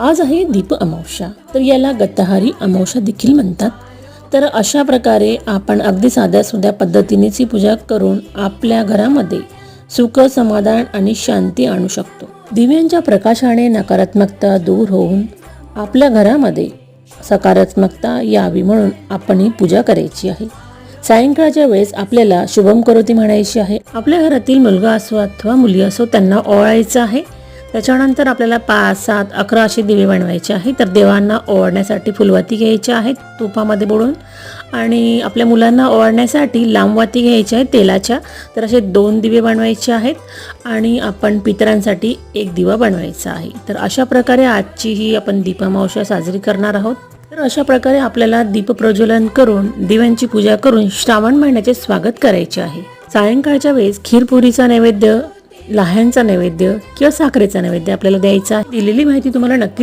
आज आहे दीप अमावस्या. तर याला गतहारी अमावस्या देखील म्हणतात. तर अशा प्रकारे आपण अगदी साध्या सुध्या पद्धतीनेच ही पूजा करून आपल्या घरामध्ये सुख समाधान आणि शांती आणू शकतो. दिव्यांच्या प्रकाशाने नकारात्मकता दूर होऊन आपल्या घरामध्ये सकारात्मकता यावी म्हणून आपण ही पूजा करायची आहे. सायंकाळच्या वेळेस आपल्याला शुभम करोती म्हणायची आहे. आपल्या घरातील मुलगा असो अथवा मुली असो त्यांना ओवाळायचं आहे. त्याच्यानंतर आपल्याला पाच सात अकरा असे दिवे बनवायचे आहे तर देवांना ओवाळण्यासाठी फुलवाती घ्यायच्या आहेत तुपामध्ये बुडून. आणि आपल्या मुलांना ओवाळण्यासाठी लांबवाती घ्यायच्या आहेत तेलाच्या. तर असे दोन दिवे बनवायचे आहेत. आणि आपण पितरांसाठी एक दिवा बनवायचा आहे. तर अशा प्रकारे आजची ही आपण दीपामावस्या साजरी करणार आहोत. तर अशा प्रकारे आपल्याला दीपप्रज्वलन करून दिव्यांची पूजा करून श्रावण महिन्याचे स्वागत करायचे आहे. सायंकाळच्या वेळेस खीरपुरीचा नैवेद्य लहानचा नैवेद्य किंवा साखरेचा नैवेद्य आपल्याला द्यायचा. दिलेली माहिती तुम्हाला नक्की